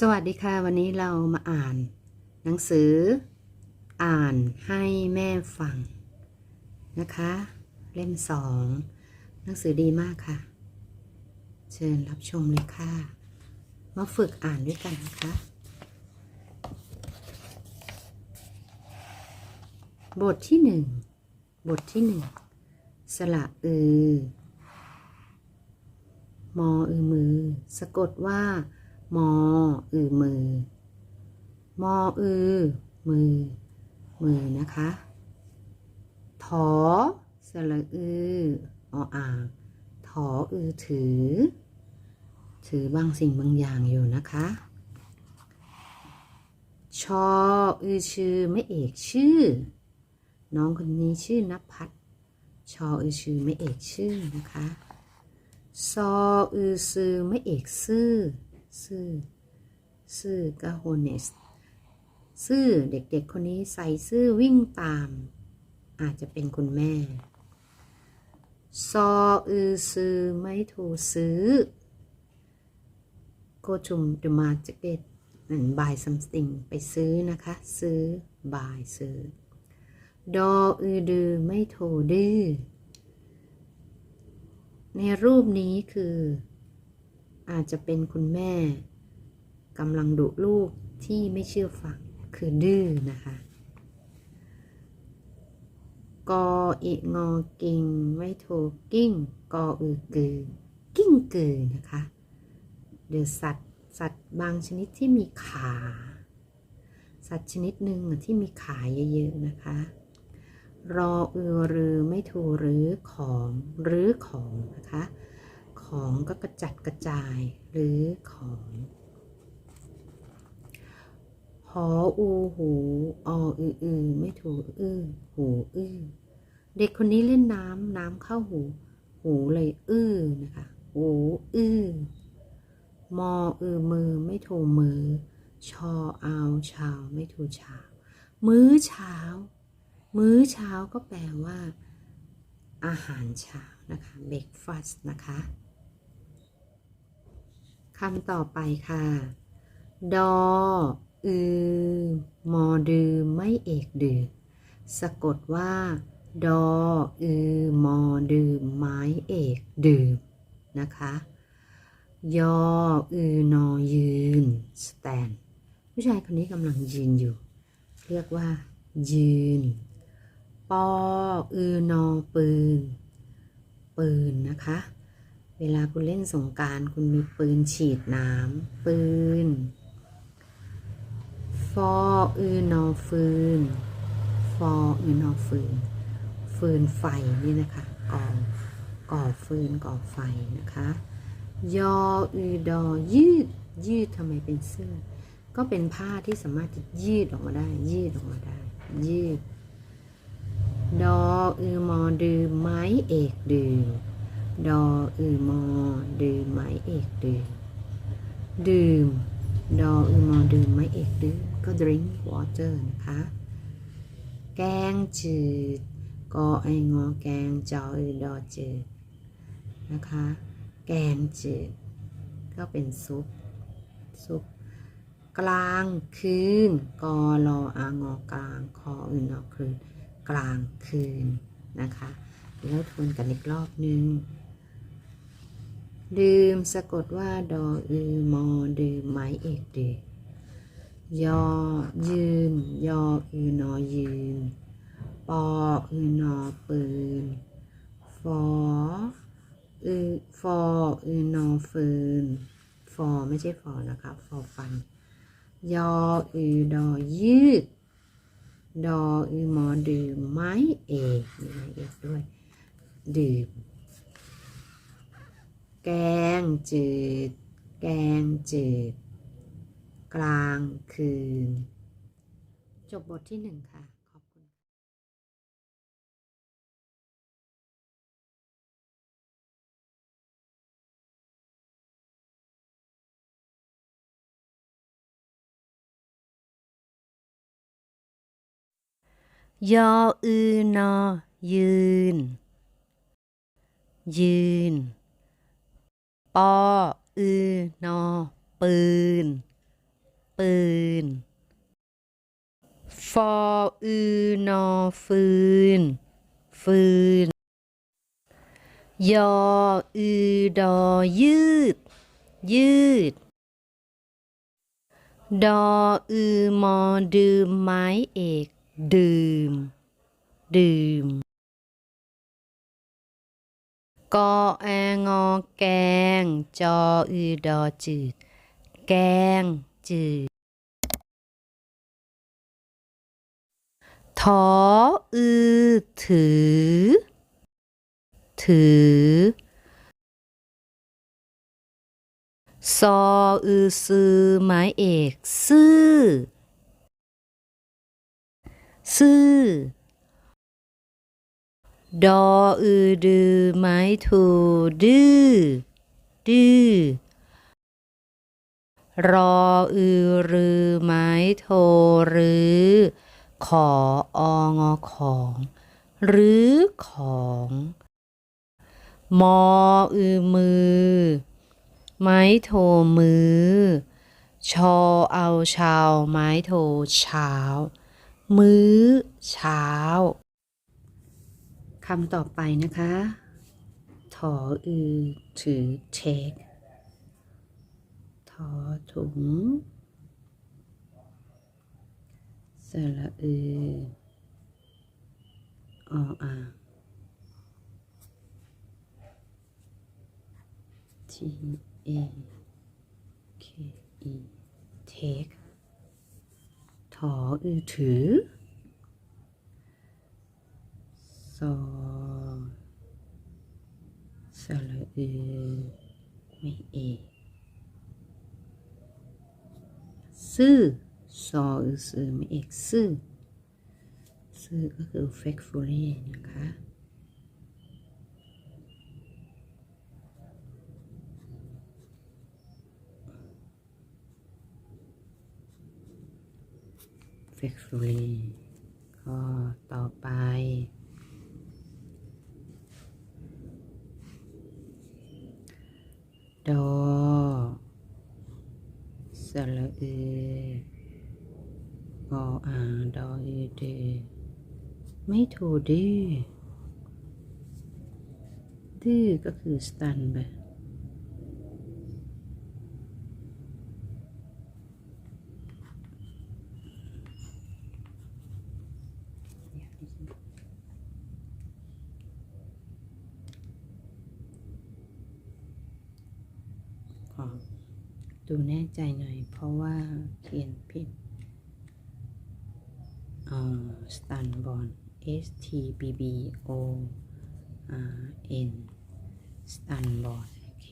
สวัสดีค่ะ วันนี้เรามาอ่าน หนังสือ อ่านให้แม่ฟังนะคะ เล่มสองหนังสือดีมากค่ะ เชิญรับชมเลยค่ะ มาฝึกอ่านด้วยกันนะคะ บทที่หนึ่งบทที่หนึ่งสระอือ มออือมือ สะกดว่า มออือมือ มออือ มือ มือนะคะถอสระอือออ่างถออือถือ ถือบางสิ่งบางอย่างอยู่นะคะชออือชื่อไม่เอกชื่อ น้องคนนี้ชื่อนภัทรชออือชื่อไม่เอกชื่อนะคะซออือซือไม่เอกซื่อ ซื่อซื่อก็โฮเนสซื่อเด็กๆคนนี้ใส่ซื่อวิ่งตาม อาจจะเป็นคุณแม่ ซออือซื้อไม่ถูซื้อ go to the market and buy something ไปซื้อนะคะ ซื้อ buy ซื้อ ดออือดือไม่โทดื้อในรูปนี้คือ อาจจะเป็นคุณแม่กำลังดุลูกที่ไม่เชื่อฟังคือดื้อนะคะกออิงอกิงไม่โทกิ้งกออือกือกิ้งกือนะคะเดี๋ยวสัตว์สัตว์บางชนิดที่มีขา สัตว์ชนิดหนึ่งที่มีขาเยอะๆนะคะ รอเอือรือไม่ถูหรือของหรือของนะคะ ของก็กระจัดกระจายหรือของหออูหูออืออือไม่ถูอื้อหูอื้อเด็กคนนี้เล่นน้ำน้ำเข้าหู หูเลยอื้อนะคะหูอื้อมออือมือไม่ถูมือ ชอเอาชาวไม่ถูชาวมื้อเช้า มื้อเช้าก็แปลว่า อาหารเช้านะคะ breakfast นะคะ คำต่อไปค่ะ ดอ อือ มอดือ ไม่เอกดือ สะกดว่า ดอ อือ มอดือ ไม้เอกดื่มนะคะ ยอ อือ นอ ยืน stand ผู้ชายคนนี้กำลังยืนอยู่ เรียกว่า ยืน ปอ อือ นอ ปืน ปืนนะคะ เวลาคุณเล่นสงการคุณมีปืนฉีดน้ำปืน ฟออือนอฟืน ฟออือนอฟืน ฟืนไฟนี่นะคะก่อก่อฟืนก่อไฟนะคะ ยออือดอยืด ยืดทำไมเป็นเสื้อ ก็เป็นผ้าที่สามารถจะยืดออกมาได้ ยืดออกมาได้ ยืด ดออือมอดือไม้เอกดื่ม ดออือมอ ดื่มไม้เอกดื่ม ดื่ม ดออือมอ ดื่มไม้เอกดื่ม ก็ drink water นะคะ แกงจืด กอไองอแกงจออือดอจืด นะคะ แกงจืด ก็เป็นซุป ซุป กลางคืน กอรออางอกลาง คออื่นอคืน กลางคืนนะคะแล้วทวนกันอีกรอบนึง ดื่มสะกดว่าดออือมอดื่มไม้เอกดื่มยอยืน ยออือนอยืน ปออือนอปืน ฟออือฟออือนอฟืน ฟอไม่ใช่ฟอนะคะฟอฟัน ยออือดอยืด ดออือมอดื่มไม้เอกมีไม้เอกด้วย ดื่ม แกงจืด แกงจืด กลางคืน จบบทที่หนึ่งค่ะขอบคุณยออือนอยืน ยืน ปออือนอปืน ปืน ฟออือนอฟืน ฟืน ยออือดอยืด ยืด ดออือมอดื่มไม้เอก ดื่ม ดื่ม กอแองอแกง จออือดอจืด แกงจืดทออือถือ ถือซออือซื้อไม้เอก ซื่อ ซื่อ ดออือดือไม้ถูดื้อดื้อรออือรือไม้โทรือ ขอองอของ หรือของ มออือมือ ไม้โทมือ ชอเอาชาวไม้โทเช้า มื้อเช้า คำต่อไปนะคะ ถออือ ถือ take ทอถุงสระอือออ่าง T A K E take ถออือถือ ซอ สระอือไม่เอ ซื่อซออือซื่อไม่เอกซื่อ ซื่อก็คือ factfully นะคะ factfully ก็ต่อไป ดอสระเอออ่างดอเอเดไม่ถูกดื้อดื้อก็คือ stan ไปขอ ดูแน่ใจหน่อย เพราะว่าเขียนผิดอ่า stan born S T B B O R N stan born โอเค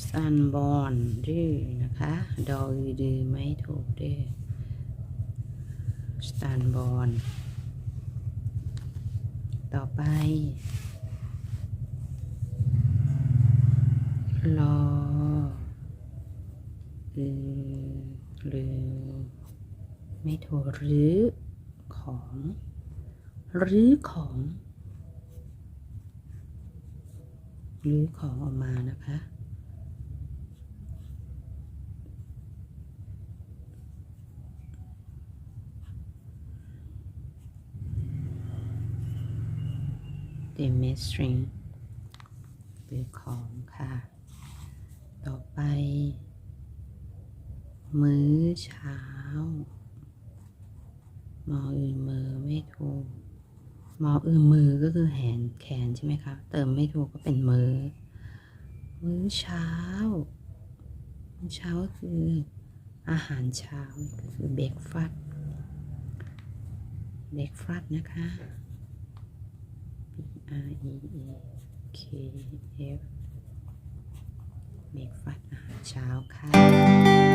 สตันบอนดื้อนะคะ ดออือดือไม่ถูกดื้อ สตันบอนต่อไป รออือหรือไม่ถูกหรือของหรือของหรือของออกมานะคะ demonstration หรือของค่ะ ต่อไป มื้อเช้ามออื่นมือไม่ถูกมออื่นมือก็คือแขนแขนใช่ไหมคะเติมไม่ถูกก็เป็นมือ มื้อเช้า มื้อเช้าก็คืออาหารเช้าก็คือเบรกฟาสต์เบรกฟาสต์นะคะ R E E K F เบรกฟัดอาหารเช้าค่ะ